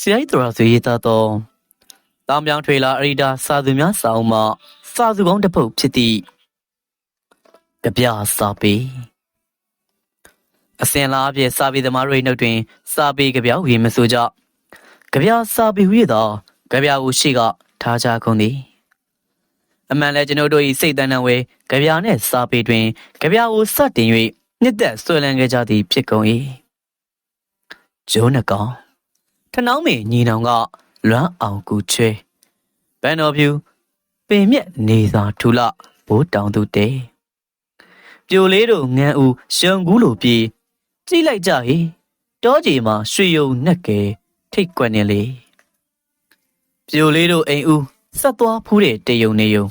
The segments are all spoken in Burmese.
ဆရာကြီးတော်ဆွေရေးသားသောတောင်ပြောင်ထွေလာအရိဒါစာသူများစာအုပ်မှစာသူကောင်းတစ်ပုဒ်ဖြစ်သည့်ကြပြစာပေအစဉ်လာအပြည့်စာပေသမားတို့၏နှုတ်တွင် စာပေကြပြဟူ၍မဆိုကြကြပြစာပေဟူ၍သောကြပြကိုရှိကထားကြကုန်သည်အမှန်လဲကျွန်ုပ်တို့၏စိတ်တန်တန်ဝဲကြပြနှင့်စာပေတွင်ကြပြကိုစတင်၍နှစ်သက်ဆွဲလန်းခဲ့ကြသည်ဖြစ်ကုန်၏ဂျိုးနှကောင် ထနောင်းမင်းညီနောင်ကလွမ်းအောင်ကူချဲဘန်တော်ဖြူပင်မြက်နေသာထူလဘိုးတောင်သူတဲပြိုလေးတို့ငန်းဦးရှုံကူးလိုပြေးကြည့်လိုက်ကြဟေတောကြီးမှာရွှေယုံနှက်ကဲထိတ်ကွက်နေလေပြိုလေးတို့အိမ်ဦးဆက်သွားဖူးတဲ့တယုံနေယုံ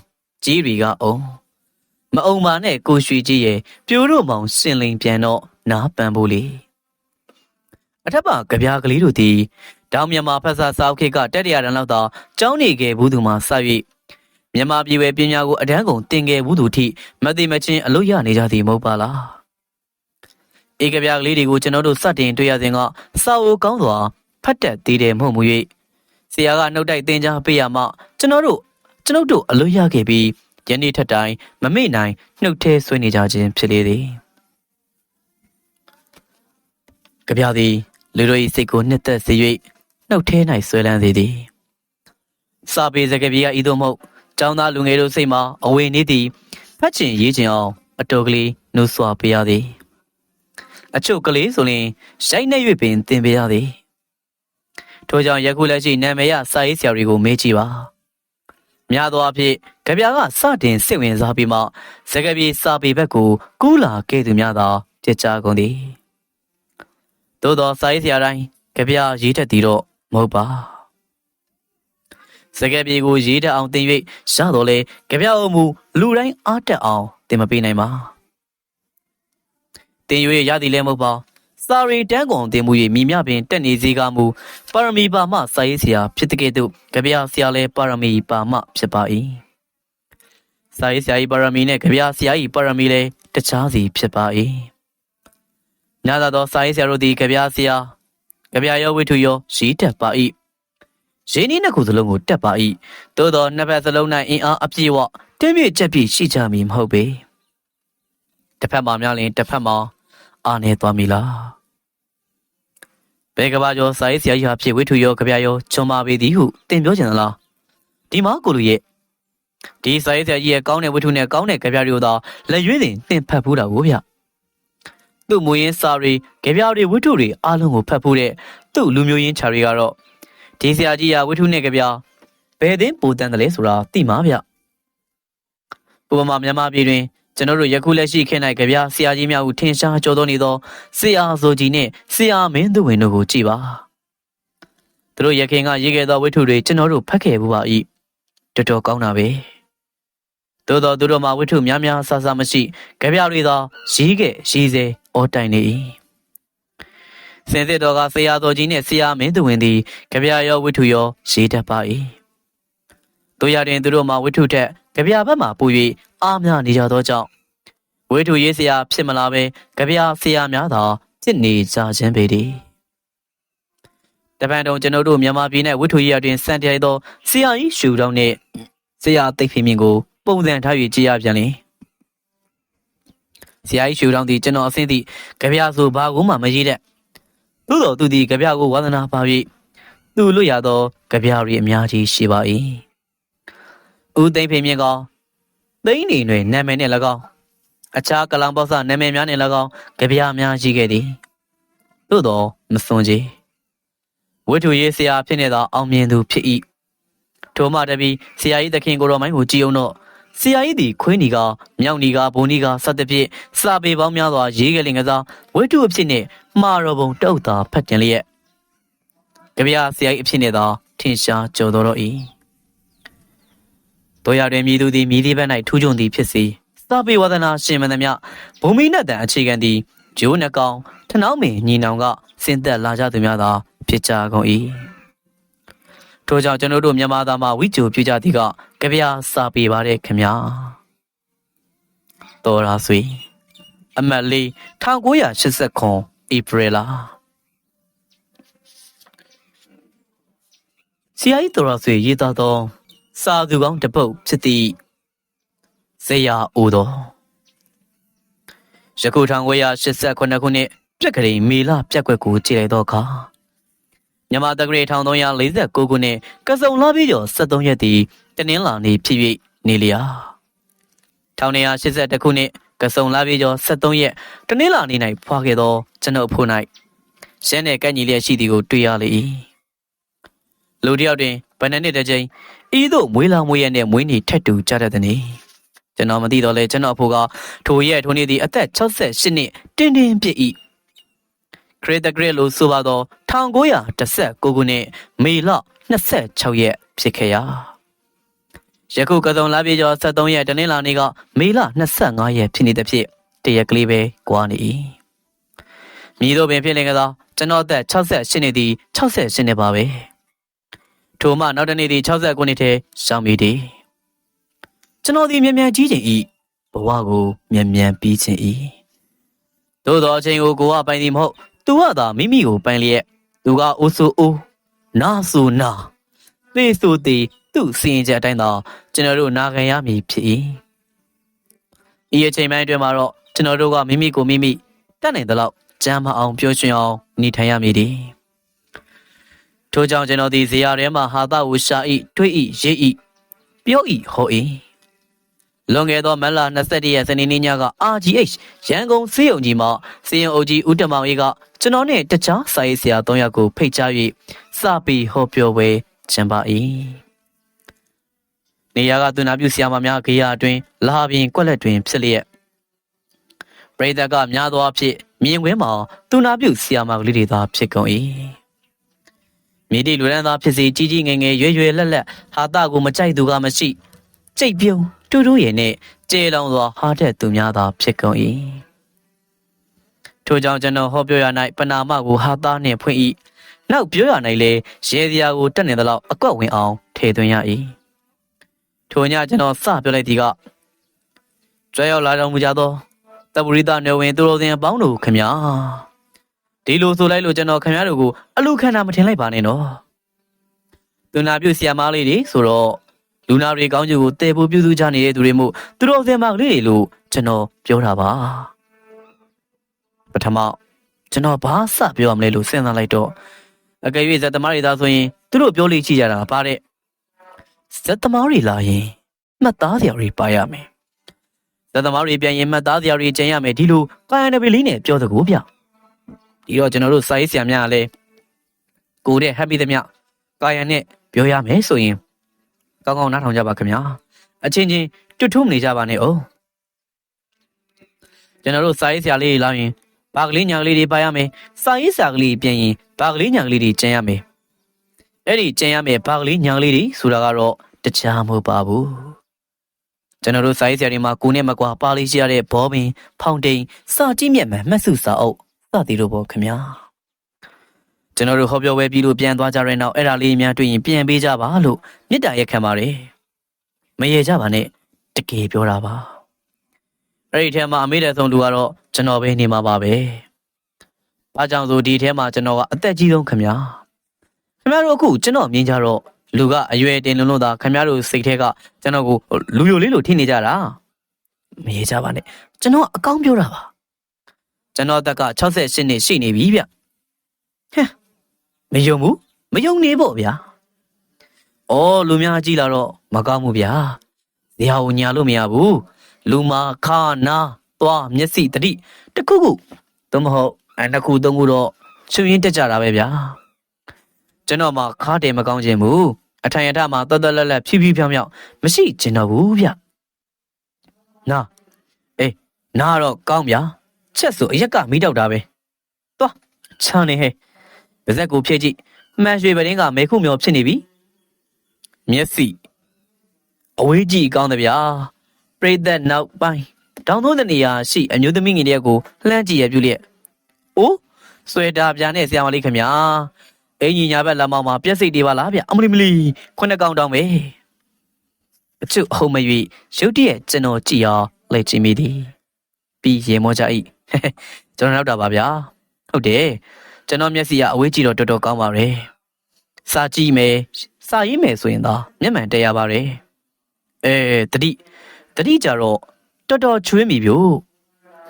ကြီးတွေကအောင်မအုံမာနဲ့ကိုရွှေကြီးရဲ့ပြိုတို့မောင်စင်လင်ပြန်တော့နားပန်ဖို့လေအထက်ပါကြပြားကလေးတို့သည် တောင်မြန်မာဖက်ဆာစာအုပ်ခေတ်ကတက်တရာတန်းလောက်သာကျောင်းနေခဲ့ဘူးသူမှစ၍မြန်မာပြည်ဝယ်ပညာကိုအတန်းကုန်တင်ခဲ့ဘူးသူထိမသိမချင်းအလို့ရနေကြသည်မဟုတ်ပါလားဧကပြားကလေးတွေကိုကျွန်တော်တို့စတင်တွေ့ရစဉ်ကစာအုပ်ကောင်းစွာဖတ်တတ်သေးတယ်မဟုတ်မူ၍ဆရာကနှုတ်တိုက်တင်ကြားပေးရမှကျွန်တော်တို့ကျွန်ုပ်တို့အလို့ရခဲ့ပြီးယနေ့ထက်တိုင်မမေ့နိုင်နှုတ်ထဲဆွေးနေကြခြင်းဖြစ်လေသည်ကြပြသည်လူတို့၏စိတ်ကိုနှစ်သက်စေ၍ နှုတ်ထဲ၌ဆွဲလန်းစေသည်စာပေစကားပြေကဤသို့မဟုတ်ကျောင်းသားလူငယ်တို့စိတ်မှာအဝေနေသည်ဖတ်ချင်ရေးချင်အောင်အတော်ကလေးနှုတ်ဆွပေးရသည်အချို့ကလေးဆိုရင်ရိုက်နှက်၍ပင်သင်ပေးရသည်ထို့ကြောင့်ယခုလက်ရှိနာမည်ရစာရေးဆရာတွေကိုမေးကြည့်ပါများသောအားဖြင့်ကြပြကစတင်စိတ်ဝင်စားပြီးမှစကားပြေစာပေဘက်ကိုကူးလာခဲ့သူများသာပြစ်ကြကုန်သည်သို့သောစာရေးဆရာတိုင်းကြပြရေးတတ်သည်တော့ မဟုတ်ပါစကားပြေကိုရေးတတ်အောင်သင်၍ရတော့လေကြပြအုံမူလူတိုင်းအားတက်အောင်သင်မပေးနိုင်ပါသင်၍ရသည်လည်းမဟုတ်ပါစာရီတန်းကုန်သင်မှု၍မိမြပင်တက်နေစေကမူပါရမီပါမစာရေးဆရာဖြစ်တဲ့ကဲ့သို့ကြပြဆရာလည်းပါရမီပါမဖြစ်ပါ၏စာရေးဆရာ၏ပါရမီနှင့်ကြပြဆရာ၏ပါရမီလည်းတခြားစီဖြစ်ပါ၏ညသာသောစာရေးဆရာတို့သည်ကြပြဆရာ ကြပြရောဝိထုရောရေးတတ်ပါ၏ရင်းနှီးနှစ်ခုစလုံးကိုတက်ပါ၏သို့သောနှစ်ဖက်စလုံး၌အင်အားအပြည့်ဝတင်းပြည့်ကြက်ပြည့်ရှိကြမည်မဟုတ်ပေတစ်ဖက်မှာများလင်တစ်ဖက်မှာအာနေသွားမည်လားဘယ်ကဘာကျော်စာရေးဆရာကြီးဟာဖြစ်ဝိထုရောကြပြရောချုံပါပေသည်ဟုတင်ပြောချင်သလားဒီမှာကိုလူရဲ့ဒီစာရေးဆရာကြီးရဲ့ကောင်းတဲ့ဝိထုနဲ့ကောင်းတဲ့ကြပြတွေကိုသာလက်ရွေးတင်သင်ဖတ်ဘူးတာကိုဗျ သူ့မူရင်းစာတွေကြပြတွေဝိထုတွေအားလုံးကိုဖတ်ဖို့တဲ့သူ့လူမျိုးရင်းခြာတွေကတော့ဒီဆရာကြီးကဝိထုနဲ့ကြပြဘယ်သိန်းပူတန်တယ်လဲဆိုတာသိမှာဗျဥပမာမြန်မာပြည်တွင်ကျွန်တော်တို့ယခုလက်ရှိခေတ်၌ကြပြဆရာကြီးများကိုထင်ရှားကြော်တော်နေသောဆရာဆိုကြီးနဲ့ဆရာမင်းသူဝင်တို့ကိုကြည်ပါသူတို့ရခင်ကရေးခဲ့သောဝိထုတွေကျွန်တော်တို့ဖတ်ခဲ့ဘူးပါ၏တော်တော်ကောင်းတာပဲ သို့တော်သူတို့မှာဝိထုများများဆဆမရှိကြပြတွေသာရေးခဲ့ရေးစေအော်တိုင်နေ၏စင်စစ်တော်ကဆရာတော်ကြီးနှင့်ဆရာမင်းသူဝင်သည်ကြပြရောဝိထုရောရေးတတ်ပါ၏တို့ရတင်သူတို့မှာဝိထုထက်ကြပြဘက်မှပို၍အားများနေကြသောကြောင့်ဝိထုရေးဆရာဖြစ်မလာပဲကြပြဆရာများသာဖြစ်နေကြခြင်းပေသည်တပန်တုံကျွန်ုပ်တို့မြန်မာပြည်၌ဝိထုရေးရတွင်စံတရိုက်သောဆရာကြီးရှူတော်နှင့်ဆရာသိပ်ဖေမြင့်ကို ပုံစံထား၍ကြည်ရပြန်လင်ဆရာကြီးရှူတော်သည်ကျွန်တော်အဆင်းသည့်ကြပြဆိုဘာကိုမှမရေးတဲ့သို့တော်သူသည်ကြပြကိုဝါသနာပါ၍သူလွတ်ရသောကြပြရီအများကြီးရှိပါ၏ဦးသိမ့်ဖေမြင့်ကောင်သိန်းနေတွင်နာမည်နှင့်၎င်းအခြားကလောင်ပေါဆနာမည်များနှင့်၎င်းကြပြများရှိခဲ့သည်သို့တော်မစွန်ကြီးဝိထုရေးဆရာဖြစ်နေသောအောင်မြင်သူဖြစ်၏ထိုမှတပီဆရာကြီးသခင်ကိုတော်မိုင်းကိုကြည်အောင်တော့ ဆရာကြီးသည်ခွေးနီကမြောက်နီကဘုံနီကစသဖြင့်စာပေပေါင်းများစွာရေးခဲ့လင်ကစားဝိထုအဖြစ်နှင့်မှားတော်ပုံတုတ်တာဖတ်တင်လျက်ကြပြဆရာကြီးအဖြစ်နှင့်သာထင်ရှားကြော်တော်တော့၏တို့ရတွင်မြည်သူသည်မြည်သည့်ဘက်၌ထူးချွန်သည်ဖြစ်စေစာပေဝါဒနာရှင်မသည်မြဘုံမီနတ်တန်အခြေခံသည်ဂျိုးနှကောင်ထနောင်းမင်းညီနောင်ကဆင်းသက်လာကြသူများသာဖြစ်ကြကုန်၏ ထို့ကြောင့်ကျွန်တော်တို့မြန်မာသားမှာဝိကြိုပြကြသည်ကကြပြစာပေပါတဲ့ခင်ဗျာတော်ရာဆွေအမတ်လေး1989ဧပြီလရာကြီးတော်ရဆွေရေးသားသောစာသူကောင်းတစ်ပုဒ်ဖြစ်သည့်ဇေယျအိုတော်ယခု1989ခုနှစ်ပြက်ကလေးမေလပြက်ကွက်ကိုကြည်လိုက်တော့အခါ မြန်မာတက္ကရာ1349ခုနှစ်ကစုံလာပြီးကျော်73ရက်သည်တနင်္လာနေ့ဖြစ်၍နေလျာ1982ခုနှစ်ကစုံလာပြီးကျော်73ရက်တနင်္လာနေ့၌ဖွာခဲ့သောကျွန်ုပ်ဖို့၌ရှမ်းနယ်ကန့်ညီလျက်ရှိသည်ကိုတွေ့ရလေ၏လူတစ်ယောက်တွင်ဗန္နနှစ်တစ်ကြိမ်ဤသို့မွေးလာမွေးရနဲ့မွေးနေထက်တူကြတတ်သည်။ကျွန်တော်မသိတော့လဲကျွန်တော်အဖိုးကထိုရက်ထိုနေ့သည်အသက်68နှစ်တင်းတင်းပြည့်၏ ခရစ်တဂရစ်လို့ဆိုပါတော့1919ခုနှစ်မေလ26ရက်ဖြစ်ခဲ့ရာယခုကစုံလာပြေကျော်73ရက်တနင်္လာနေ့ကမေလ25ရက်ဖြစ်နေတဲ့ဖြစ်တရက်ကလေးပဲကွာနေ၏မြည်တို့ပင်ဖြစ်နေကြသောကျွန်တော်အသက်68နှစ်သည်68နှစ်ပါပဲထိုမှနောက်တနေ့သည်69နှစ်ထဲရှောင်းမိသည်ကျွန်တော်သည်မြန်မြန်ကြီးခြင်းဤဘဝကိုမြန်မြန်ပြီးခြင်းဤသို့သောအချိန်ကိုကိုကပိုင်သည်မဟုတ် သူကသာမိမိကိုပိုင်လျက်သူကအိုးဆိုအိုးနာဆိုနာသေဆိုသေးသူ့စီရင်ချက်အတိုင်းသာကျွန်တော်တို့နာခံရမည်ဖြစ်၏ဤအချိန်ပိုင်းအတွင်းမှာတော့ကျွန်တော်တို့ကမိမိကိုမိမိတတ်နိုင်သလောက်ကြမ်းမအောင်ပြောရွှင်အောင်နေထိုင်ရမည်တည်းထို့ကြောင့်ကျွန်တော်ဒီဇေယျထဲမှာဟာသကိုရှာဤတွေးဤရေးဤပြောဤဟောဤ လွန်ခဲ့သောမက်လာ21ရက်စနေနေ့ညက RGH ရန်ကုန်စေယုံကြီးမှာစေယုံအုပ်ကြီးဦးတမောင်အေးကကျွန်တော်နဲ့တခြားစာရေးဆရာ၃ယောက်ကိုဖိတ်ကြား၍စပီဟောပြောပွဲကျင်းပ၏နေရာကသူနာပြုဆရာမများခေယာအတွင်းလာပြင်ကွက်လက်တွင်ဖြစ်လျက်ပရိသတ်ကများသောအားဖြင့်မြင်ကွင်းမှာသူနာပြုဆရာမကလေးတွေသာဖြစ်ကုန်၏မိတိလူရန်သားဖြစ်စီကြီးကြီးငယ်ငယ်ရွယ်ရွယ်လက်လက်ဟာတာကိုမကြိုက်သူကမရှိကြိတ်ပြုံ တူတူရဲ့နဲ့ကျေလောင်စွာဟာတဲ့သူများသာဖြစ်ကုန်၏ထို့ကြောင့်ကျွန်တော်ဟောပြောရ၌ပနာမကိုဟာတာနှင့်ဖွင့်၏နောက်ပြောရ၌လည်းရေစရာကိုတက်နေသလောက်အကွက်ဝင်အောင်ထေသွင်းရ၏ထိုညကျွန်တော်စပြောလိုက်သည်ကကျွဲရောက်လာတော်မူကြသောတပူရိသနယ်ဝင်သူတော်စင်အပေါင်းတို့ခမညာဒီလိုဆိုလိုက်လို့ကျွန်တော်ခမညာတို့ကိုအလူခန္ဓာမထင်လိုက်ပါနဲ့နော်သူနာပြုဆရာမလေးတွေဆိုတော့ လူနာတွေကောင်းကျိုးကိုတည်ဖို့ပြုစုကြနေတဲ့သူတွေမို့သူတော်စင်မကလေးတွေလို့ကျွန်တော်ပြောတာပါပထမကျွန်တော်ဘာစပြောရမလဲလို့စဉ်းစားလိုက်တော့အကယ်၍ဇက်သမားတွေသာဆိုရင်သူတို့ပြောလိကြည့်ကြတာပါတဲ့ဇက်သမားတွေလာရင်မှတ်သားစရာတွေပါရမယ်ဇက်သမားတွေပြန်ရင်မှတ်သားစရာတွေကျန်ရမယ်ဒီလိုကာယံတပီလေးနဲ့ပြောတကူဗျဒီတော့ကျွန်တော်တို့စာရေးဆရာများကလည်းကိုတဲ့ happy သမျှကာယံနဲ့ပြောရမယ်ဆိုရင် ကောင်းကောင်းနားထောင်ကြပါခင်ဗျာအချင်းချင်းတွတ်ထုံးနေကြပါနဲ့အောင်ကျွန်တော်တို့စာရေးဆရာလေးလာရင်ဘာကလေးညာကလေးတွေပါရမယ်စာရေးဆရာကလေးပြန်ရင်ဘာကလေးညာကလေးတွေကျန်ရမယ်အဲ့ဒီကျန်ရမယ်ဘာကလေးညာကလေးတွေဆိုတာကတော့တခြားမဟုတ်ပါဘူးကျွန်တော်တို့စာရေးဆရာတွေမှာကိုနဲ့မကွာပါလေးရှိရတဲ့ဘောပင်ဖောင်တိန်စာကြည့်မြတ်မှန်မှတ်စုစာအုပ်စသည်တို့ပေါ့ခင်ဗျာ ကျွန်တော်တို့ဟောပြောပွဲပြီးလို့ပြန်သွားကြတဲ့နောက်အဲ့ဒါလေးများတွေ့ရင်ပြန်ပေးကြပါလို့မေတ္တာရက်ခံပါတယ်မရေကြပါနဲ့တကယ်ပြောတာပါအဲ့ဒီထဲမှာအမေတဲ့ဆုံးလူကတော့ကျွန်တော်ပဲနေမှာပါပဲဘာကြောင့်ဆိုဒီထဲမှာကျွန်တော်ကအသက်ကြီးဆုံးခင်ဗျာခင်ဗျားတို့အခုကျွန်တော်မြင်ကြတော့လူကအရွယ်တင်လုံးလို့သာခင်ဗျားတို့စိတ်ထဲကကျွန်တော်ကိုလူယိုလေးလိုထင်နေကြတာမရေကြပါနဲ့ကျွန်တော်အကောင်းပြောတာပါကျွန်တော်တက်က68နှစ်ရှိနေပြီဗျဟဲ့မ ယုံဘူးမယုံနေပေါ့ဗျာ။အော်လူများကြည့်လာတော့မကောင်းဘူးဗျာ။ဇေယျကိုညာလို့မရဘူး။လူမာခါနာသွားမျက်စိတတိတခုခုသို့မဟုတ်အဲနှစ်ခုသုံးခုတော့ချွင်းတက်ကြတာပဲဗျာ။ကျွန်တော်မှခါတယ်မကောင်းခြင်းဘူး။အထိုင်အထမှာတော်တော်လက်လက်ဖြည်းဖြည်းဖြောင်းဖြောင်းမရှိကျင်တော့ဘူးဗျ။နာအေးနာတော့ကောင်းဗျာ။ချက်ဆိုအရက်ကမီးတောက်တာပဲ။သွားချမ်းနေဟဲ့။ ပါဇက်ကိုဖြည့်ကြည့်။မှန်ရွှေပရင်းကမေခုမျောဖြစ်နေပြီ။မျက်စိအဝေးကြည့်ကောင်းတယ်ဗျာ။ပရိသတ်နောက်ပိုင်းတောင်သုံးတဲ့နေရာရှိအမျိုးသမီးငယ်တယောက်ကိုလှမ်းကြည့်ရပြုလျက်။အိုးဆွဲတာပြာနဲ့ဆရာမလေးခင်ဗျာ။အင်ကြီးညာဘက်လမ်းမောင်းမှာပြက်စိတ်တွေပါလားဗျ။အမလီမလီခုနှစ်ကောင်တောင်းပဲ။အချွတ်ဟုတ်မ၍ရုတ်တရက်ကျွန်တော်ကြည့်အောင်လက်ကြည့်မိသည်။ပြီးရေမောကြ၏။ကျွန်တော်နောက်တာပါဗျာ။ဟုတ်တယ်။ ကျွန်တော်မျက်စိကအဝေးကြည့်တော့တော်တော်ကောင်းပါရဲ့စာကြည့်မယ်စာရေးမယ်ဆိုရင်သာမျက်မှန်တက်ရပါတယ်အဲတတိတတိကြတော့တော်တော်ချွေးမိပြို့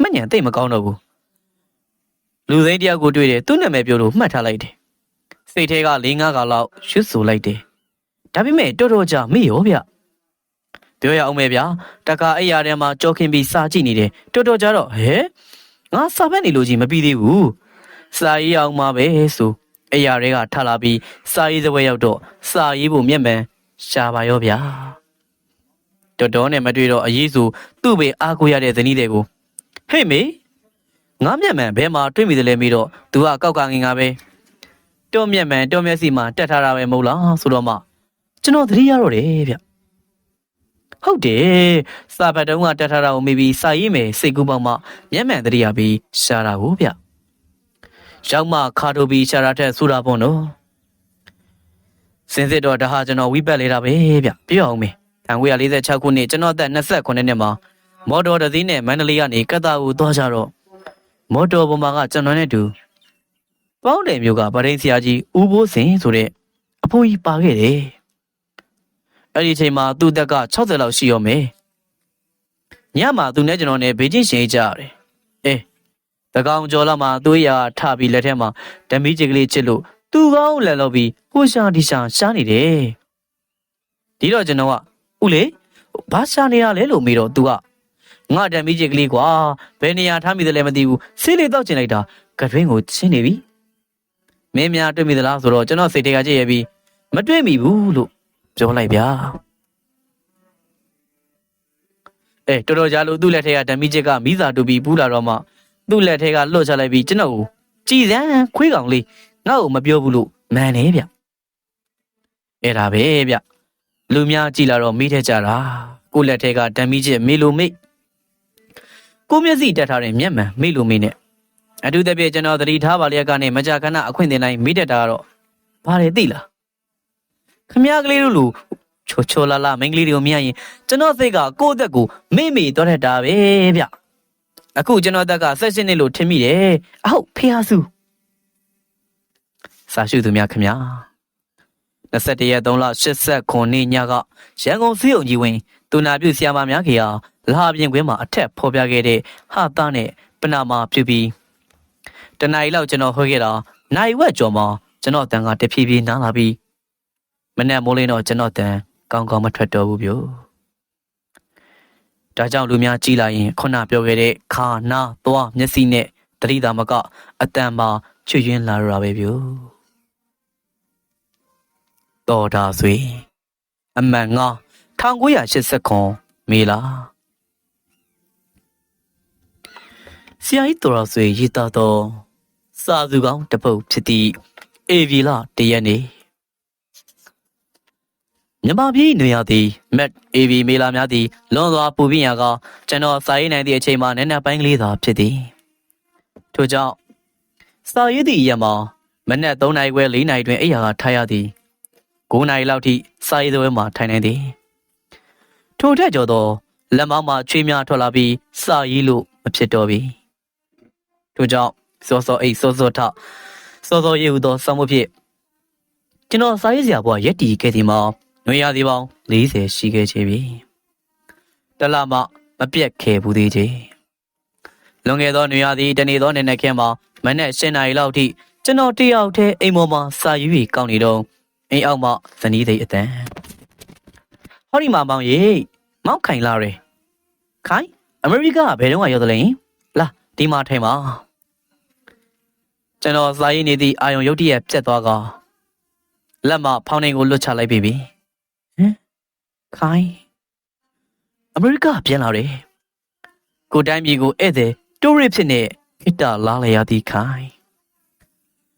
မှတ်ညံသိပ်မကောင်းတော့ဘူးလူသိန်းတယောက်ကိုတွေ့တယ်သူ့နာမည်ပြောလို့မှတ်ထားလိုက်တယ်စိတ်ထဲက၄၅ခါလောက်ရွှတ်ဆိုလိုက်တယ်ဒါပေမဲ့တော်တော်ကြာမေ့ရောဗျပြောရအောင်မယ်ဗျာတခါအဲ့ရထဲမှာကြောခင်ပြီးစာကြည့်နေတယ်တော်တော်ကြာတော့ဟဲငါစာဖတ်နေလို့ကြီးမပြီးသေးဘူး စာရေးအောင်မှာပဲဆိုအဲ့ရတွေကထလာပြီးစာရေးစပွဲရောက်တော့စာရေးဖို့မျက်မှန်ရှာပါရောဗျာတော်တော်နဲ့မတွေ့တော့အရေးဆိုသူ့ပဲအားကိုရတဲ့ဇနီးတွေကိုဟေ့မေငါမျက်မှန်ဘယ်မှာတွေ့မိတယ်လဲမေးတော့သူကကောက်ကငင်ကပဲတော့မျက်မှန်တော့မျက်စီမှာတက်ထားတာပဲမဟုတ်လားဆိုတော့မှကျွန်တော်သတိရတော့တယ်ဗျဟုတ်တယ်စာဖတ်တုံးကတက်ထားတာကိုမေးပြီးစာရေးမယ်စိတ်ကူးပေါက်မှမျက်မှန်သတိရပြီးရှာတာကိုဗျ ရောက်မှခါထိုးပြီးရှာတာထက်ဆူတာပေါ့နော်စင်စစ်တော့ဒါဟာကျွန်တော်ဝိပတ်လေတာပဲဗျပြောအောင်မေ1946ခုနှစ်ကျွန်တော်အသက်28နှစ်မှာမော်တော်တစ်စီးနဲ့မန္တလေးကနေကတ္တာကိုသွားကြတော့မော်တော်ပေါ်မှာကကျွန်တော်နဲ့တူပေါင်းတယ်မျိုးကဗရင်ဆရာကြီးဦးဘိုးစင်ဆိုတဲ့အဖိုးကြီးပါခဲ့တယ်အဲ့ဒီအချိန်မှာသူ့တက်က60လောက်ရှိရောမယ်ညမှာသူနဲ့ကျွန်တော်နဲ့ဘေးချင်းရှင်ကြရတယ်အေး တကောင်ကျော်လာမှာသူ့ရထပြီးလက်ထက်မှာဓမီကြီးကလေးချစ်လို့သူကောင်းလက်လို့ပြီးဟိုရှာဒီရှာရှားနေတယ်ဒီတော့ကျွန်တော်ကဦးလေဘာရှာနေရလဲလို့မေးတော့ तू ကငါဓမီကြီးကလေးကွာဘယ်နေရာထားမိတယ်လဲမသိဘူးဆေးလေးတောက်ကျင်လိုက်တာကတွင်းကိုချင်းနေပြီမင်းများတွေ့မိသလားဆိုတော့ကျွန်တော်စိတ်ထဲကကြည့်ရပြီးမတွေ့မိဘူးလို့ပြောလိုက်ဗျာအဲတော်တော်ကြာလို့သူ့လက်ထဲကဓမီကြီးကမိစာတူပြီးပူးလာတော့မှ သူ့လက်ထဲကလွတ်ချလိုက်ပြီးကျွန်တော်ကိုကြည်စမ်းခွေးကောင်လေးငါ့ကိုမပြောဘူးလို့မန်နေဗျအဲ့ဒါပဲဗျလူများကြည်လာတော့မိထဲကြတာကိုလက်ထဲကဓမီကြီးမေလိုမိတ်ကိုမျက်စိတက်ထားတဲ့မျက်မှန်မေလိုမိတ်နဲ့အထူးသဖြင့်ကျွန်တော်သတိထားပါလျက်ကနေမကြာခဏအခွင့်အရေးတိုင်းမိတက်တာကတော့ဘာလဲသိလားခမရကလေးတို့လူချိုချိုလာလာမိန်းကလေးတွေကိုမြင်ရင်ကျွန်တော်စိတ်ကကိုယ့်အသက်ကိုမေ့မေ့တော့တတ်တာပဲဗျ အခုကျွန်တော်အသက်ကဆက်ရှင်နေလို့ထင်မိတယ်အဟုတ်ဖေဟာစုစာရှုသူများခမညာ21ရက်3လ89နှစ်ညကရန်ကုန်စီးုံကြီးဝင်တူနာပြုဆရာမများခေဟာလာပြင်ကွင်းမှာအထက်ဖော်ပြခဲ့တဲ့ဟာသားနဲ့ပနာမာပြုပြီးတနင်္လာရီလောက်ကျွန်တော်ဟွေခဲ့တာနိုင်ဝက်ကျော်မှာကျွန်တော်တန်ကတဖြည်းဖြည်းနားလာပြီးမနေ့မိုးလင်းတော့ကျွန်တော်တန်ကောင်းကောင်းမထွက်တော့ဘူးဗျ ဒါကြောင့်လူများကြည်လာရင်ခုနပြောခဲ့တဲ့ခါနာသွားမျက်စိနဲ့တတိတာမကအတန်မှာချွေရင်းလာရတာပဲဗျတော်တာဆွေအမှန်ငါ1980ခွန်မေလာဆရာကြီးတော်တော်ဆွေရေးသားတော့စာစုကောင်းတစ်ပုဒ်ဖြစ်သည့်အေဗီလာတရက်နေ့ မြမပြည်နေရသည်မက်အေဗီမေလာများသည်လွန်စွာပူပြင်းရာကကျွန်တော်စာရေးနိုင်သည့်အချိန်မှာနက်နက်ပိုင်းကလေးသာဖြစ်သည်ထို့ကြောင့်စာရေးသည့်ရက်မှာမနက်3နာရီခွဲ4နာရီတွင်အိယာကထားရသည်9နာရီလောက်ထိစာရေးသွဲမှာထိုင်နေသည်ထိုထက်ကျော်သောလက်မောင်းမှာချွေးများထွက်လာပြီးစာရေးလို့မဖြစ်တော့ပြီထို့ကြောင့်စောစောအိတ်စောစောထစောစောရေဟုသောစောင်းမဖြစ်ကျွန်တော်စာရေးစရာဘဝရက်တီခဲ့သည်မှာ နှွေရသည်ပေါင်း40ရှိခဲ့ချေပြီတလမှမပြတ်ခဲ့ဘူးသေးချေလွန်ခဲ့သောနှွေရသည်တနေ့သောနေ့နဲ့ခင်းမှာမနေ့၈နာရီလောက်ထိကျွန်တော်တယောက်တည်းအိမ်ပေါ်မှာစာရွေးကောင်းနေတော့အိမ်အောက်မှဇနီးသိအတန်ဟောဒီမှာမောင်ရေမောက်ခိုင်လာရယ်ခိုင်အမေရိကဘယ်တော့မှရောက်သလဲလာဒီမှာထိုင်ပါကျွန်တော်စာရေးနေသည့်အာယုံရုတ်တရက်ပြတ်သွားကလက်မဖောင်းနေကိုလွတ်ချလိုက်ပြီဟမ် ခိုင်အမေရိကပြန်လာတယ်ကိုတိုင်းပြည်ကိုဧည့်သည်တိုးရစ်ဖြစ်နေခိတ္တလာလျာသည်ခိုင်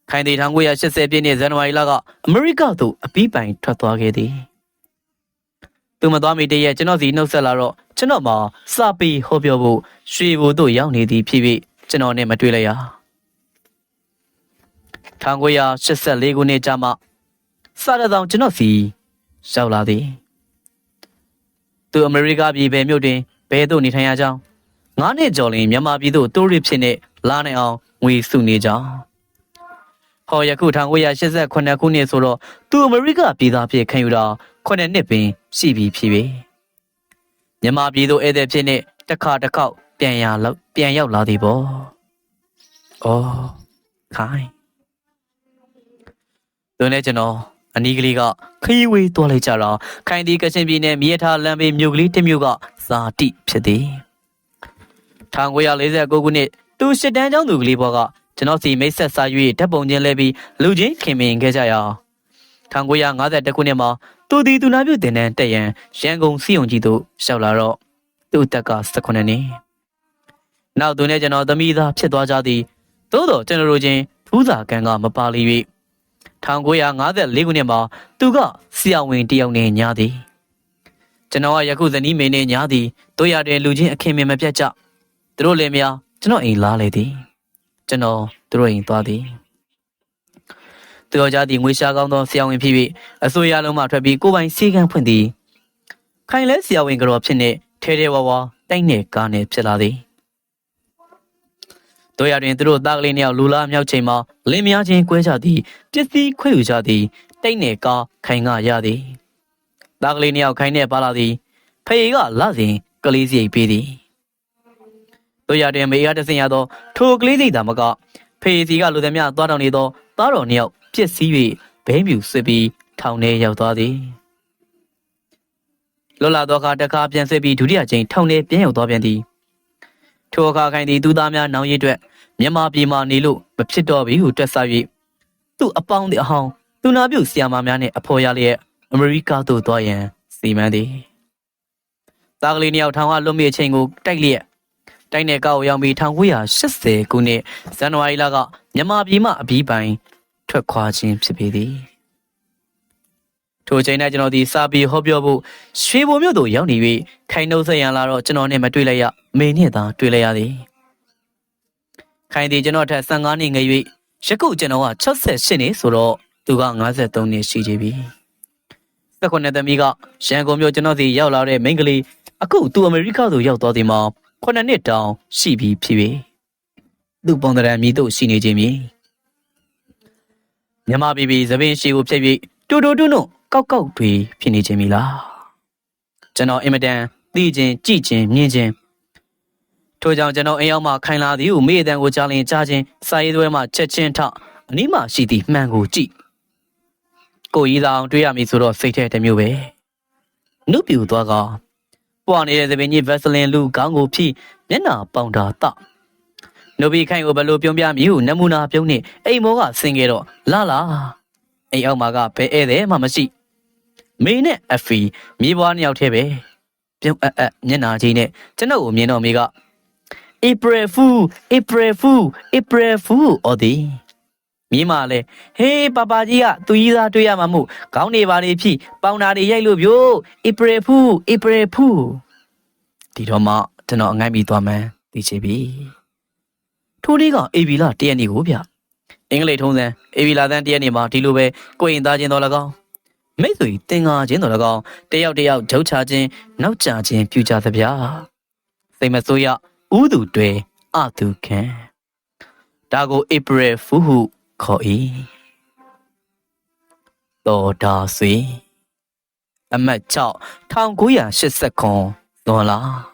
ခိုင်တီ1980ပြည့်နှစ်ဇန်နဝါရီလကအမေရိကသို့အပီးပိုင်ထွက်သွားခဲ့သည်သူမသွားမီတည်းရဲ့ကျွန်တော်စီနှုတ်ဆက်လာတော့ကျွန်တော်မှာစာပေဟောပြောဖို့ရွှေဘိုတို့ရောက်နေသည်ဖြစ်ပြီးကျွန်တော်နဲ့မတွေ့လိုက်ရ1984ခုနှစ်ကျမှစာရဆောင်ကျွန်တော်စီရောက်လာသည် သူအမေရိကပြည်ပဲမြို့တွင်ဘဲသို့နေထိုင်ရကြောင်းငါးနှစ်ကျော်လင်မြန်မာပြည်သို့တိုးရစ်ဖြစ်နေလာနိုင်အောင်ငွေစုနေကြောင်းဟောယခု1989ခုနှစ်ဆိုတော့သူအမေရိကပြည်သားဖြစ်ခံယူတာ9နှစ်ပင်ရှိပြီဖြစ်ပြီမြန်မာပြည်သို့ဧည့်သည်ဖြစ်နေတစ်ခါတစ်ခေါက်ပြန်ရလောက်ပြန်ရောက်လာသည်ပေါ့။အော်ခိုင်းသူနဲ့ကျွန်တော် အနီးကလေးကခရီးဝေးသွားလိုက်ကြတော့ခိုင်ဒီကရှင်ပြည်နယ်မြေထားလမ်းဘေးမြို့ကလေးတစ်မြို့ကဇာတိဖြစ်သည်1949ခုနှစ်သူရှစ်တန်းကျောင်းသူကလေးဘောကကျွန်တော်စီမိတ်ဆက်စား၍ဓာတ်ပုံချင်းလဲပြီးလူချင်းခင်မင်ခဲ့ကြရအောင်1952ခုနှစ်မှာသူဒီသူနာပြုတင်တန်းတက်ရန်ရန်ကုန်စီယုံကြီးသို့ရှောက်လာတော့သူ့တက်က18နှစ်နောက်သူနဲ့ကျွန်တော်သမီးသားဖြစ်သွားကြသည်သို့တော့ကျွန်တော်တို့ချင်းထူးစာကံကမပါလီ၍ 1954ခုနှစ်မှာသူကဆရာဝန်တယောက်နဲ့ညားသည်ကျွန်တော်ကယခုဇနီးမင်းနဲ့ညားသည်တို့ရတဲ့လူချင်းအခင်မင်မပြတ်ကြသူတို့လည်းများကျွန်တော်အိမ်လာလေသည်ကျွန်တော်သူတို့အိမ်သွားသည်သူတော်ကြားသည်ငွေရှာကောင်းသောဆရာဝန်ဖြစ်၍အစိုးရလုံးမှထွက်ပြီးကိုယ်ပိုင်စီကံဖွင့်သည်ခိုင်လဲဆရာဝန်ကြော်ဖြစ်နေထဲထဲဝါဝါတိုက်နေကားနေဖြစ်လာသည် တို့ရတွင်သူတို့သားကလေးနှစ်ယောက်လူလားမြောက်ချိန်မှာလင်းများချင်းကွဲကြသည်ပစ္စည်းခွဲယူကြသည်တိတ်နေကားခိုင်ကရသည်သားကလေးနှစ်ယောက်ခိုင်နေပါလာသည်ဖေကလစဉ်ကလေးစီပေးသည်တို့ရတွင်မေရတဆင်ရသောထိုကလေးစိတ်သာမကဖေစီကလူသည်များသွားတော်နေသောသားတော်နှစ်ယောက်ပစ္စည်း၍ဘဲမြူစစ်ပြီးထောင်ထဲရောက်သွားသည်လောလာတော့ခါတခါပြန်စစ်ပြီးဒုတိယကြိမ်ထောင်ထဲပြန်ရောက်သွားပြန်သည် ထိုအခါခိုင်သည်သူသားများနောင်ရည်အတွက်မြန်မာပြည်မှာနေလို့မဖြစ်တော့ဘူးဟုတွက်ဆ၍သူ့အပေါင်းအဟောင်းသူနာပြုဆရာမများနှင့်အဖော်ရလျက်အမေရိကသို့သွားရန်စီမံသည်သားကလေးနှစ်ယောက်ထောင်ကလွတ်မြေချိန်ကိုတိုက်လျက်တိုက်နယ်ကောက်ရောက်ပြီး1980ခုနှစ်ဇန်နဝါရီလကမြန်မာပြည်မှအပြီးပိုင်ထွက်ခွာခြင်းဖြစ်ပေသည် ထိုချိန်၌ကျွန်တော်ဒီစာပေဟောပြောဖို့ရွှေဘုံမြို့သို့ရောက်နေ၍ခိုင်နှုတ်ဆက်ရန်လာတော့ကျွန်တော်နဲ့မတွေ့လိုက်ရမေနှင့်သာတွေ့လိုက်ရသည်ခိုင်ဒီကျွန်တော်ထက်15နှစ်ငယ်၍ယခုကျွန်တော်က68နှစ်ဆိုတော့သူက53နှစ်ရှိကြပြီ၁၉သမီးကရန်ကုန်မြို့ကျွန်တော်စီရောက်လာတဲ့မိန်းကလေးအခုသူအမေရိကသို့ရောက်သွားသည်မှာ9နှစ်တောင်ရှိပြီဖြစ်ပြီသူပုံတရံမြည်တို့ရှိနေခြင်းမြည်မြမဘီဘီသပင်ရှိကိုဖြည့်ပြီးတူတူတူနု ကောက်ကောက်တွေဖြစ်နေခြင်းမီလားကျွန်တော်အင်မတန်သိခြင်းကြည့်ခြင်းမြင်ခြင်းထို့ကြောင့်ကျွန်တော်အိမ်ရောက်မှခိုင်လာသည်ဟုမိအတန်ကိုကြားလင်ကြားခြင်းစာရေးသွဲမှချက်ချင်းထအနီးမှရှိသည့်မှန်ကိုကြည့်ကိုကြီးသာအောင်တွေးရမည်ဆိုတော့စိတ်ထဲတစ်မျိုးပဲနုပြူသွားကပွာနေတဲ့သပင်ကြီးဗက်စလင်လူခေါင်းကိုဖြီးမျက်နှာပေါင်တာတနုဘီခိုင်ကိုဘယ်လိုပြုံးပြမည်ဟုနမူနာပြုံးနေအိမ်မောကဆင်ခဲ့တော့လာလာအိမ်အောက်မှာကဘယ်ဧည့်သည်မှမရှိ မေနဲ့အဖီမြေပွားနှစ်ယောက်တည်းပဲပြုံးအပ်အပ်မျက်နှာကြီးနဲ့ကျွန်တော်ကိုမြင်တော့မေက April Fool April Fool April Fool အော်ဒီမိမလည်းဟေးပပကြီးကသူကြီးသားတွေ့ရမှာမို့ခေါင်းနေပါလေဖြစ်ပေါင်နာတွေရိုက်လို့ပြို့ April Fool April Fool ဒီတော့မှကျွန်တော်အငိုက်မိသွားမှန်းသိချပြီထိုးလေးကအေဗီလာတရက်နေကိုဗျအင်္ဂလိပ်ထုံးစံအေဗီလာတန်တရက်နေမှာဒီလိုပဲကိုရင်သားချင်းတော်၎င်း မိတ်ဆွေတင်ငါချင်းတော်၎င်းတယောက်တယောက်ဂျုတ်ချခြင်းနောက်ကျခြင်းပြူကြသဗျာစိတ်မဆိုးရဥသူတွေအသူခံဒါကို April Fool ဟုခေါ်၏တော်ဒါဆွေအမတ်6 1989သွန်လား